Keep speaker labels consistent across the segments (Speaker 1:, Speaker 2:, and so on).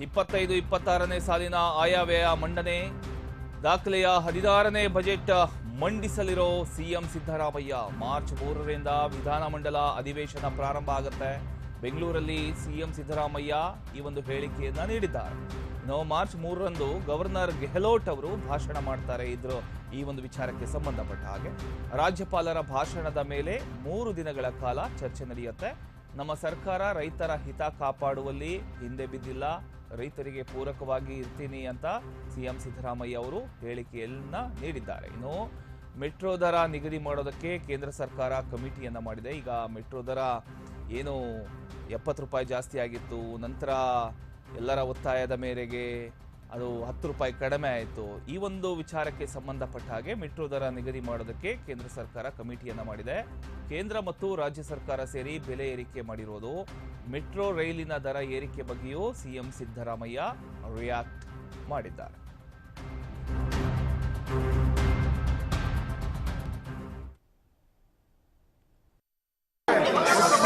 Speaker 1: ಇಪ್ಪತ್ತೈದು, ಇಪ್ಪತ್ತಾರನೇ ಸಾಲಿನ ಆಯವ್ಯಯ ಮಂಡನೆ. ದಾಖಲೆಯ ಹದಿನಾರನೇ ಬಜೆಟ್ ಮಂಡಿಸಲಿರೋ ಸಿಎಂ ಸಿದ್ದರಾಮಯ್ಯ. ಮಾರ್ಚ್ ಮೂರರಿಂದ ವಿಧಾನಮಂಡಲ ಅಧಿವೇಶನ ಪ್ರಾರಂಭ ಆಗುತ್ತೆ. ಬೆಂಗಳೂರಲ್ಲಿ ಸಿಎಂ ಸಿದ್ದರಾಮಯ್ಯ ಈ ಒಂದು ಹೇಳಿಕೆಯನ್ನು ನೀಡಿದ್ದಾರೆ. ಇನ್ನು ಮಾರ್ಚ್ ಮೂರರಂದು ಗವರ್ನರ್ ಗೆಹ್ಲೋಟ್ ಅವರು ಭಾಷಣ ಮಾಡ್ತಾರೆ ಇದ್ರ ಈ ಒಂದು ವಿಚಾರಕ್ಕೆ ಸಂಬಂಧಪಟ್ಟ ಹಾಗೆ. ರಾಜ್ಯಪಾಲರ ಭಾಷಣದ ಮೇಲೆ ಮೂರು ದಿನಗಳ ಕಾಲ ಚರ್ಚೆ ನಡೆಯುತ್ತೆ. ನಮ್ಮ ಸರ್ಕಾರ ರೈತರ ಹಿತ ಕಾಪಾಡುವಲ್ಲಿ ಹಿಂದೆ ಬಿದ್ದಿಲ್ಲ. ರೈತರಿಗೆ ಪೂರಕವಾಗಿ ಇರ್ತೀನಿ ಅಂತ ಸಿಎಂ ಸಿದ್ದರಾಮಯ್ಯ ಅವರು ಹೇಳಿಕೆಯನ್ನ ನೀಡಿದ್ದಾರೆ. ಇನ್ನು ಮೆಟ್ರೋ ದರ ನಿಗದಿ ಮಾಡೋದಕ್ಕೆ ಕೇಂದ್ರ ಸರ್ಕಾರ ಕಮಿಟಿಯನ್ನ ಮಾಡಿದೆ. ಈಗ ಮೆಟ್ರೋ ದರ ಏನು ಎಪ್ಪತ್ತು ರೂಪಾಯಿ ಜಾಸ್ತಿ ಆಗಿತ್ತು. ನಂತರ ಎಲ್ಲರ ಒತ್ತಾಯದ ಮೇರೆಗೆ ಅದು ಹತ್ತು ರೂಪಾಯಿ ಕಡಿಮೆ ಆಯಿತು. ಈ ಒಂದು ವಿಚಾರಕ್ಕೆ ಸಂಬಂಧಪಟ್ಟ ಹಾಗೆ ಮೆಟ್ರೋ ದರ ನಿಗದಿ ಮಾಡೋದಕ್ಕೆ ಕೇಂದ್ರ ಸರ್ಕಾರ ಕಮಿಟಿಯನ್ನು ಮಾಡಿದೆ. ಕೇಂದ್ರ ಮತ್ತು ರಾಜ್ಯ ಸರ್ಕಾರ ಸೇರಿ ಬೆಲೆ ಏರಿಕೆ ಮಾಡಿರೋದು. ಮೆಟ್ರೋ ರೈಲಿನ ದರ ಏರಿಕೆ ಬಗ್ಗೆಯೂ ಸಿಎಂ ಸಿದ್ದರಾಮಯ್ಯ ರಿಯಾಕ್ಟ್ ಮಾಡಿದ್ದಾರೆ.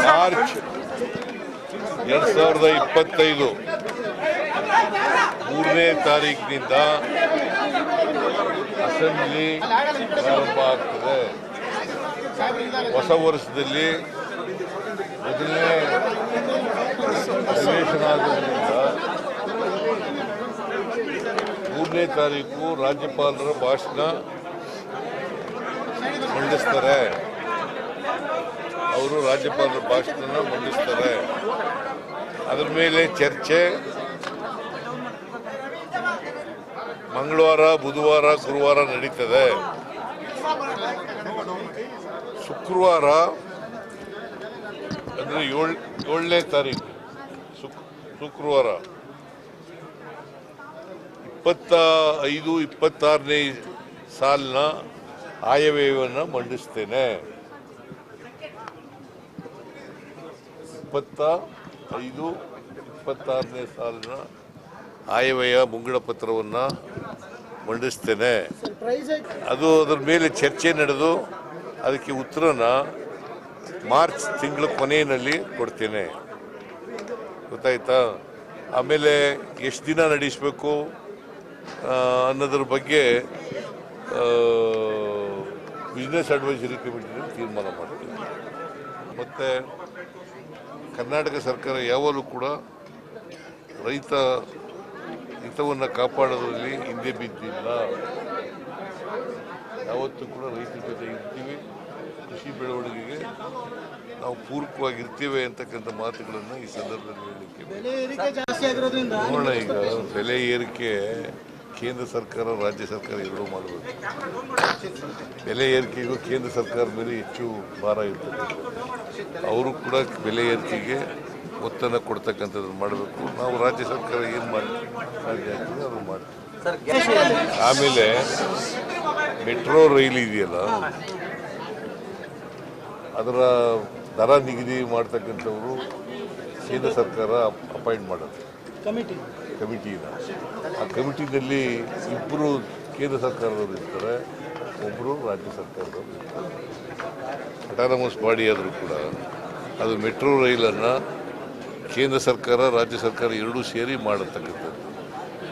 Speaker 2: ಮಾರ್ಚ್ ಎರಡ್ ಸಾವಿರದ ಇಪ್ಪತ್ತೈದು. ಮೂರನೇ ತಾರೀಕಿನಿಂದ ಅಸೆಂಬ್ಲಿ ಪ್ರಾರಂಭ ಆಗ್ತದೆ. ಹೊಸ ವರ್ಷದಲ್ಲಿ ಮೊದಲನೇ ಅಧಿವೇಶನ ಆಗೋದ್ರಿಂದ ಮೂರನೇ ತಾರೀಕು ರಾಜ್ಯಪಾಲರ ಭಾಷಣ ಮಂಡಿಸ್ತಾರೆ. ಅವರು ರಾಜ್ಯಪಾಲರ ಭಾಷಣ ಮಂಡಿಸ್ತಾರೆ. ಅದರ ಮೇಲೆ ಚರ್ಚೆ ಮಂಗಳವಾರ, ಬುಧವಾರ, ಗುರುವಾರ ನಡೀತದೆ. ಶುಕ್ರವಾರ ಅಂದರೆ ಏಳು, ಏಳನೇ ತಾರೀಕು ಶುಕ್, ಶುಕ್ರವಾರ. ಇಪ್ಪತ್ತ ಐದು, ಇಪ್ಪತ್ತಾರನೇ ಸಾಲಿನ ಆಯವ್ಯಯವನ್ನು ಮಂಡಿಸ್ತೇನೆ. ಇಪ್ಪತ್ತ ಐದು, ಇಪ್ಪತ್ತಾರನೇ ಸಾಲಿನ ಆಯವ್ಯಯ, ಮುಂಗಡ ಪತ್ರವನ್ನು ಮಂಡಿಸ್ತೇನೆ. ಅದು ಅದರ ಮೇಲೆ ಚರ್ಚೆ ನಡೆದು ಅದಕ್ಕೆ ಉತ್ತರನ ಮಾರ್ಚ್ ತಿಂಗಳ ಕೊನೆಯಲ್ಲಿ ಕೊಡ್ತೇನೆ. ಗೊತ್ತಾಯ್ತಾ? ಆಮೇಲೆ ಎಷ್ಟು ದಿನ ನಡೆಸಬೇಕು ಅನ್ನೋದ್ರ ಬಗ್ಗೆ ಬಿಸ್ನೆಸ್ ಅಡ್ವೈಸರಿ ಕಮಿಟಿನಲ್ಲಿ ತೀರ್ಮಾನ ಮಾಡ್ತೀನಿ. ಮತ್ತು ಕರ್ನಾಟಕ ಸರ್ಕಾರ ಯಾವಾಗಲೂ ಕೂಡ ರೈತ ಹಿತವನ್ನು ಕಾಪಾಡೋದ್ರಲ್ಲಿ ಹಿಂದೆ ಬಿದ್ದಿಲ್ಲ. ಯಾವತ್ತೂ ಕೂಡ ರೈತರ ಜೊತೆ ಇರ್ತೀವಿ. ಕೃಷಿ ಬೆಳವಣಿಗೆಗೆ ನಾವು ಪೂರಕವಾಗಿರ್ತೀವಿ ಅಂತಕ್ಕಂಥ ಮಾತುಗಳನ್ನು ಈ ಸಂದರ್ಭದಲ್ಲಿ ಹೇಳಲಿಕ್ಕೆ ನೋಡೋಣ ಈಗ ಬೆಲೆ ಏರಿಕೆ ಕೇಂದ್ರ ಸರ್ಕಾರ ರಾಜ್ಯ ಸರ್ಕಾರ ಎರಡೂ ಮಾಡಬೇಕು. ಬೆಲೆ ಏರಿಕೆಗೂ ಕೇಂದ್ರ ಸರ್ಕಾರದ ಮೇಲೆ ಹೆಚ್ಚು ಭಾರ ಇರ್ತದೆ. ಅವರು ಕೂಡ ಬೆಲೆ ಏರಿಕೆಗೆ ಒತ್ತನ್ನು ಕೊಡ್ತಕ್ಕಂಥದ್ದು ಮಾಡಬೇಕು. ನಾವು ರಾಜ್ಯ ಸರ್ಕಾರ ಏನು ಮಾಡಿ ಆಗ್ತದೆ ಅದು ಮಾಡ್ತೀವಿ. ಆಮೇಲೆ ಮೆಟ್ರೋ ರೈಲ್ ಇದೆಯಲ್ಲ ಅದರ ದರ ನಿಗದಿ ಮಾಡ್ತಕ್ಕಂಥವರು ಕೇಂದ್ರ ಸರ್ಕಾರ ಅಪಾಯಿಂಟ್ ಮಾಡೋದು.
Speaker 3: ಕಮಿಟಿ.
Speaker 2: ಕಮಿಟಿನ ಆ ಕಮಿಟಿನಲ್ಲಿ ಇಬ್ಬರು ಕೇಂದ್ರ ಸರ್ಕಾರದವರು ಇರ್ತಾರೆ ಒಬ್ಬರು ರಾಜ್ಯ ಸರ್ಕಾರದವರು ಇರ್ತಾರೆ. ಅಟಾನಮಸ್ ಬಾಡಿ ಆದರೂ ಕೂಡ ಅದು ಮೆಟ್ರೋ ರೈಲನ್ನು ಕೇಂದ್ರ ಸರ್ಕಾರ ರಾಜ್ಯ ಸರ್ಕಾರ ಎರಡೂ ಸೇರಿ ಮಾಡತಕ್ಕಂಥದ್ದು.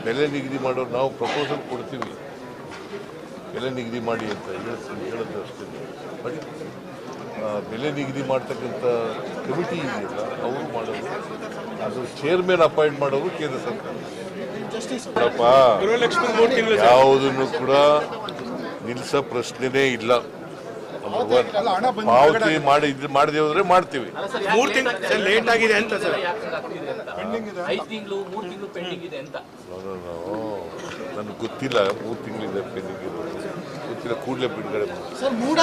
Speaker 2: ಬೆಲೆ ನಿಗದಿ ಮಾಡೋರು ನಾವು ಪ್ರಪೋಸಲ್ ಕೊಡ್ತೀವಿ. ಬೆಲೆ ನಿಗದಿ ಮಾಡಿ ಅಂತ ಹೇಳಿ ಹೇಳೋದು ಅಷ್ಟೇ. ಬಟ್ ಬೆಲೆ ನಿಗದಿ ಮಾಡ್ತಕ್ಕಂಥ ಕಮಿಟಿ ಇದೆಯಲ್ಲ ಅವರು ಮಾಡೋದು. ಅದು ಚೇರ್ಮನ್ ಅಪಾಯಿಂಟ್ ಮಾಡೋರು ಕೇಂದ್ರ ಸರ್ಕಾರ. ಯಾವುದನ್ನು ಕೂಡ ನಿಲ್ಲಿಸೋ ಪ್ರಶ್ನೆನೇ ಇಲ್ಲ. ಪಾವತಿ ಮಾಡಿ ಇದು ಮಾಡದೆ ಹೋದ್ರೆ ಮಾಡ್ತೀವಿ
Speaker 4: ಮೂರ್ ತಿಂಗಳು ಲೇಟ್ ಆಗಿದೆ ಅಂತ ಸರ್.
Speaker 5: ಐದು ತಿಂಗಳು ಮೂರು ತಿಂಗಳು ಪೆಂಡಿಂಗ್ ಇದೆ ಅಂತ.
Speaker 2: ನನಗೆ ಗೊತ್ತಿಲ್ಲ ಮೂರು ತಿಂಗಳಿದೆ ಪೆಂಡಿಂಗ್ ಇರೋದು. ಗೊತ್ತಿಲ್ಲ ಕೂಡಲೇ ಬಿಡುಗಡೆ
Speaker 3: ಮೂಡ